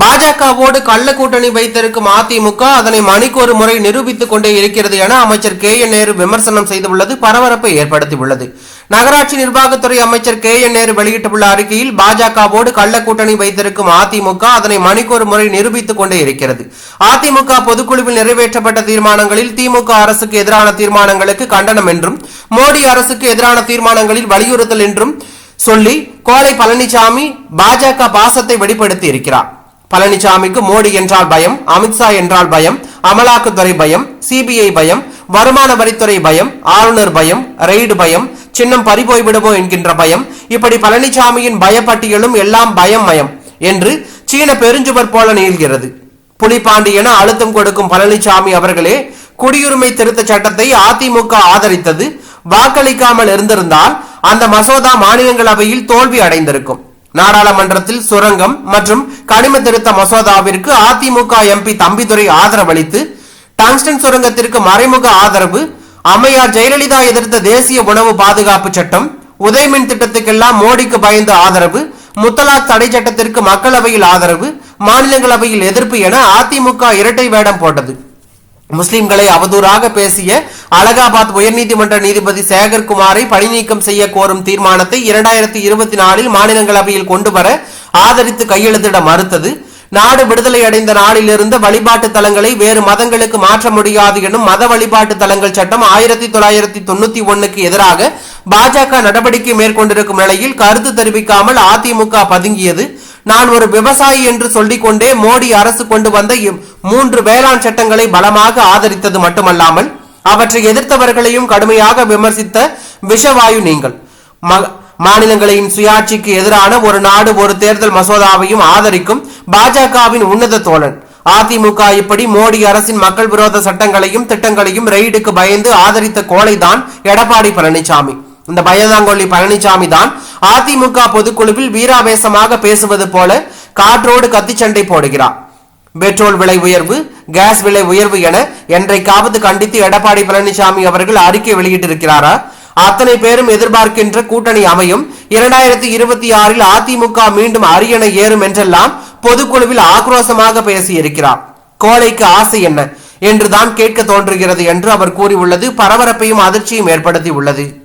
பாஜகவோடு கள்ள கூட்டணி வைத்திருக்கும் அதிமுக அதனை மணிக்கு ஒரு முறை நிரூபித்துக் கொண்டே இருக்கிறது என அமைச்சர் கே என் நேரு விமர்சனம் செய்துள்ளது பரபரப்பை ஏற்படுத்தியுள்ளது. நகராட்சி நிர்வாகத்துறை அமைச்சர் கே என் நேரு வெளியிட்டுள்ள அறிக்கையில் பாஜகவோடு கள்ள கூட்டணி வைத்திருக்கும் அதிமுக அதனை மணிக்கு ஒரு முறை நிரூபித்துக் கொண்டே இருக்கிறது. அதிமுக பொதுக்குழுவில் நிறைவேற்றப்பட்ட தீர்மானங்களில் திமுக அரசுக்கு எதிரான தீர்மானங்களுக்கு கண்டனம் என்றும் மோடி அரசுக்கு எதிரான தீர்மானங்களில் வலியுறுத்தல் என்றும் சொல்லி கோலை பழனிசாமி பாஜக பாசத்தை வெளிப்படுத்தி இருக்கிறார். பழனிசாமிக்கு மோடி என்றால் பயம் அமித்ஷா என்றால் பயம் அமலாக்கத்துறை பயம் சிபிஐ பயம் வருமான வரித்துறை பயம் ஆளுநர் பயம் ரெய்டு பயம் சின்னம் பறிபோய் விடுமோ என்கின்ற பயம் இப்படி பழனிசாமியின் பயப்பட்டியலும் எல்லாம் பயம் மயம் என்று சீன பெருஞ்சுவர் போல நீள்கிறது. புலிபாண்டி என அழுத்தம் கொடுக்கும் பழனிசாமி அவர்களே குடியுரிமை திருத்த சட்டத்தை அதிமுக ஆதரித்தது வாக்களிக்காமல் இருந்திருந்தால் அந்த மசோதா மாநிலங்களவையில் தோல்வி அடைந்திருக்கும். நாடாளுமன்றத்தில் சுரங்கம் மற்றும் கனிம திருத்த மசோதாவிற்கு அதிமுக எம்பி தம்பிதுரை ஆதரவளித்து டாங்ஸ்டன் சுரங்கத்திற்கு மறைமுக ஆதரவு அம்மையார் ஜெயலலிதா எதிர்த்த தேசிய உணவு பாதுகாப்பு சட்டம் உதயமின் திட்டத்துக்கெல்லாம் மோடிக்கு பயந்து ஆதரவு முத்தலாக் தடை சட்டத்திற்கு மக்களவையில் ஆதரவு மாநிலங்களவையில் எதிர்ப்பு என அதிமுக இரட்டை வேடம் போட்டது. முஸ்லிம்களை அவதூறாக பேசிய அலகாபாத் உயர்நீதிமன்ற நீதிபதி சேகர்குமாரை பணிநீக்கம் செய்ய கோரும் தீர்மானத்தை இரண்டாயிரத்தி இருபத்தி நாலில் மாநிலங்களவையில் கொண்டு வர ஆதரித்து கையெழுத்திட மறுத்தது. நாடு விடுதலை அடைந்த நாளிலிருந்து வழிபாட்டு தலங்களை வேறு மதங்களுக்கு மாற்ற முடியாது எனும் மத வழிபாட்டு தலங்கள் சட்டம் ஆயிரத்தி தொள்ளாயிரத்தி தொண்ணூத்தி ஒண்ணுக்கு எதிராக பாஜக நடவடிக்கை மேற்கொண்டிருக்கும் நிலையில் கருத்து தெரிவிக்காமல் அதிமுக பதுங்கியது. நான் ஒரு விவசாயி என்று சொல்லிக்கொண்டே மோடி அரசு கொண்டு வந்த மூன்று வேளாண் சட்டங்களை பலமாக ஆதரித்தது மட்டுமல்லாமல் அவற்றை எதிர்த்தவர்களையும் கடுமையாக விமர்சித்த விஷவாயு நீங்கள். மாநிலங்களின் சுயாட்சிக்கு எதிரான ஒரு நாடு ஒரு தேர்தல் மசோதாவையும் ஆதரிக்கும் பாஜகவின் உன்னத தோழன். அதிமுக இப்படி மோடி அரசின் மக்கள் விரோத சட்டங்களையும் திட்டங்களையும் ரெய்டுக்கு பயந்து ஆதரித்த கோழைதான் எடப்பாடி பழனிசாமி இந்த பயந்தாங்கொல்லி பழனிசாமி தான் அதிமுக பொதுக்குழுவில் வீராவேசமாக பேசுவது போல காற்றோடு கத்திச்சண்டை போடுகிறார். பெட்ரோல் விலை உயர்வு கேஸ் விலை உயர்வு என என்றைக்காவது கண்டித்து எடப்பாடி பழனிசாமி அவர்கள் அறிக்கை வெளியிட்டிருக்கிறாரா? அத்தனை பேரும் எதிர்பார்க்கின்ற கூட்டணி அமையும். இரண்டாயிரத்தி இருபத்தி ஆறில் அதிமுக மீண்டும் அரியணை ஏறும் என்றெல்லாம் பொதுக்குழுவில் ஆக்ரோஷமாக பேசியிருக்கிறார். கோழைக்கு ஆசை என்ன? என்றுதான் கேட்க தோன்றுகிறது என்று அவர் கூறியுள்ளது. பரபரப்பையும் அதிர்ச்சியும் ஏற்படுத்தி உள்ளது